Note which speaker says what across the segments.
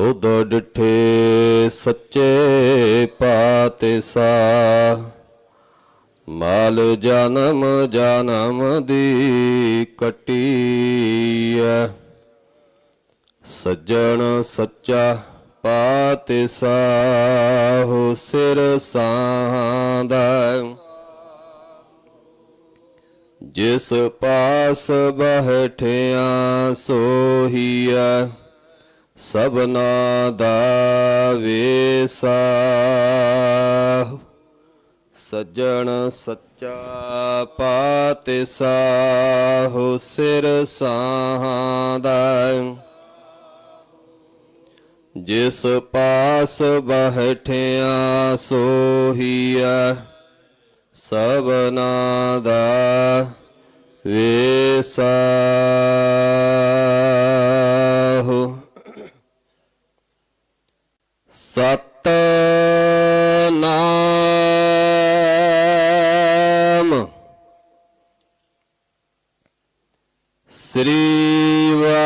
Speaker 1: ਤੁਧ ਡਿਠੇ ਸੱਚੇ ਪਾਤੇ ਸਾ ਮਾਲ ਜਨਮ ਜਨਮ ਦੀ ਕਟੀਐ। ਸੱਜਣ ਸੱਚਾ ਪਾਤੇ ਸਾਹੋ ਸਿਰ ਸਾਂਦਾ ਜਿਸ ਪਾਸ ਬਹਿਠਿਆ ਸੋਹੀਐ। ਸਭਨਾ ਦਾ ਵੇਸਾ। ਸੱਜਣ ਸੱਚਾ ਪਾਤੇ ਸਾਹੋ ਸਿਰ ਸਾਂਦਾ ਜਿਸ ਪਾਸ ਬਹਿਠਿਆ ਸੋਹੀਐ, ਸਭਨਾ ਦਾ ਵੇਸਾਹੁ ਸਤ ਨਾਮ ਸ੍ਰੀ ਵਾਹਿਗੁਰੂ।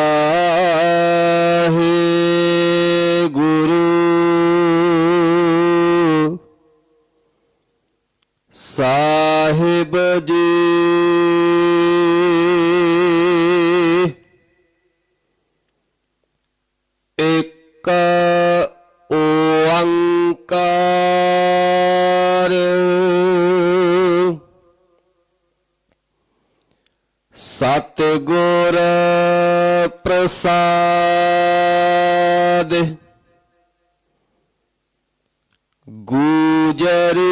Speaker 1: ਸਾਹਿਬ ਜੀ ਸਤਿਗੁਰ ਪ੍ਰਸਾਦ। ਗੂਜਰੀ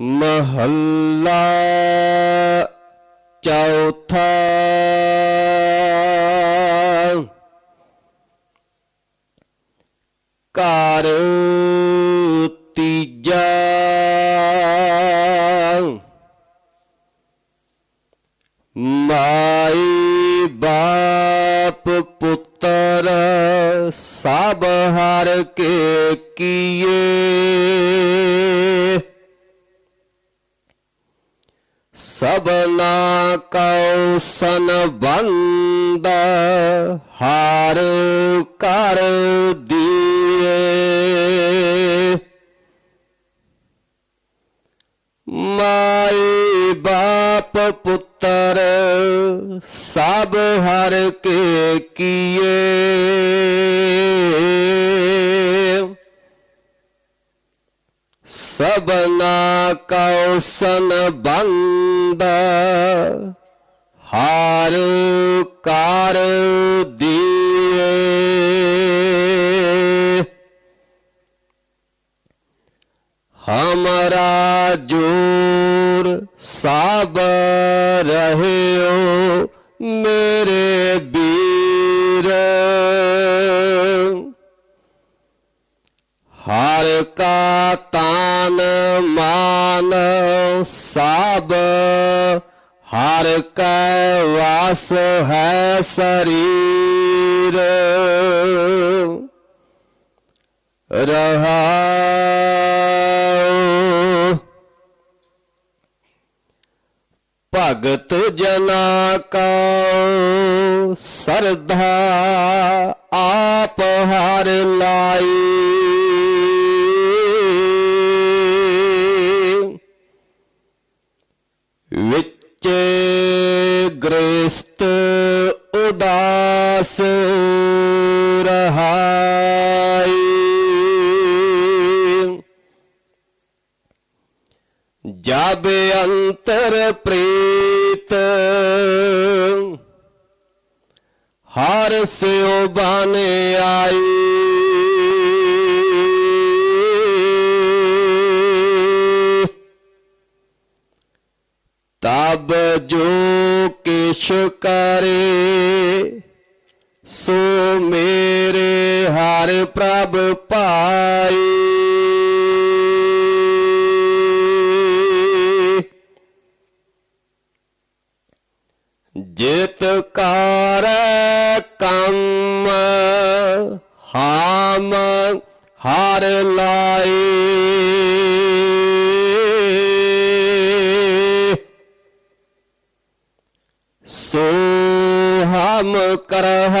Speaker 1: ਮਹੱਲਾ ਚੌਥਾ। ਘਰ ਕੀਏ। ਸਭਨਾ ਕਉ ਸੰਬੰਧ ਹਰ ਕਰ ਦੀਏ। ਮਾਈ ਬਾਪ ਪੁੱਤਰ ਸਭ ਹਰ ਕੇ ਕੀ ਸਬਨਾ ਕਉ ਬੰਦ ਹਾਰ ਕਰ ਦੀਏ। ਹਮਾਰਾ ਜੋਰ ਸਭ ਰਹਿਓ ਸਾਬ ਹਰ ਕੈ ਵਾਸ ਹੈ ਸਰੀਰ। ਰਹਾਉ ਭਗਤ ਜਨਾ ਕਾ ਸਰਧਾ ਆਪ ਹਰ ਲਾਈ। ਗ੍ਰਸਤ ਉਦਾਸ ਰਹਾਈ। ਜਬ ਅੰਤਰ ਪ੍ਰੀਤ ਹਰ ਸਿਉ ਬਨ ਆਈ। ਤਬ ਕਰੇ ਸੋ ਮੇਰੇ ਹਰ ਪ੍ਰਭ ਪਾਈ ਜਿਤ ਕਾਰ ਕਰਹ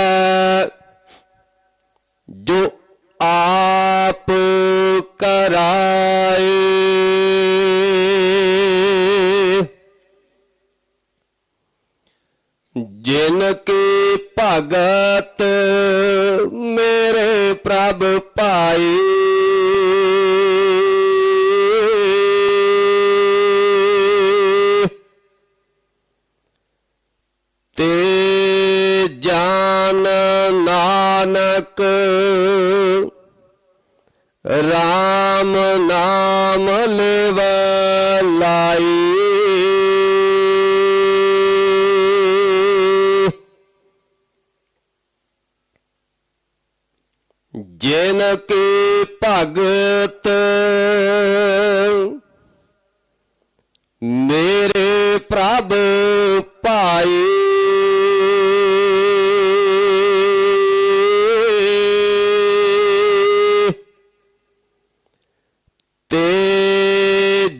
Speaker 1: ਜੋ ਆਪ ਕਰਾਏ। ਜਿਨ ਕੀ ਭਗਤ ਮੇਰੇ ਪ੍ਰਭ ਨਾਨਕ RAM ਨਾਮ ਲਿਵ ਲਾਈ। ਜਿਨ ਕੀ ਭਗਤ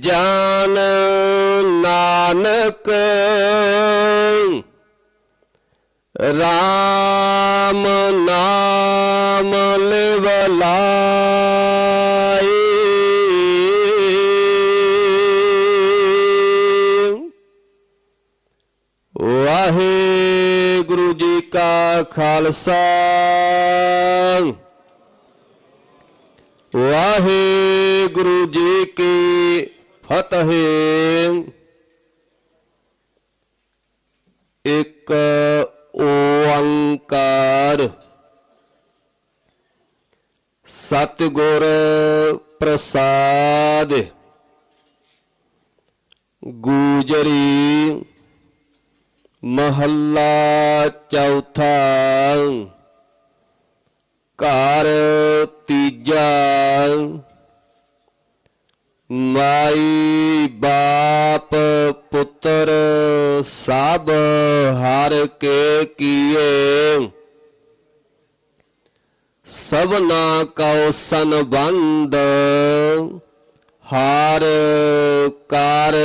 Speaker 1: ਜਾਨ ਨਾਨਕ। ਰਾਮ ਨਾਮ ਲਿਵ ਲਾਈ ਵਾਹਿਗੁਰੂ ਜੀ ਕਾ ਖਾਲਸਾ। ਵਾਹਿਗੁਰੂ ਜੀ ਕੀ ਫਤਿਹ। ਇੱਕ ਓੰਕਾਰ। ਸਤਿਗੁਰ ਪ੍ਰਸਾਦ। ਗੂਜਰੀ ਮਹੱਲਾ ਚੌਥਾ। ਘਰ ਤੀਜਾ। ਮਾਈ ਬਾਪ ਪੁੱਤਰ ਸਭ ਹਰ ਕੇ ਕੀਏ। ਸਭਨਾ ਕਉ ਸੰਬੰਧ ਹਾਰ ਕਰ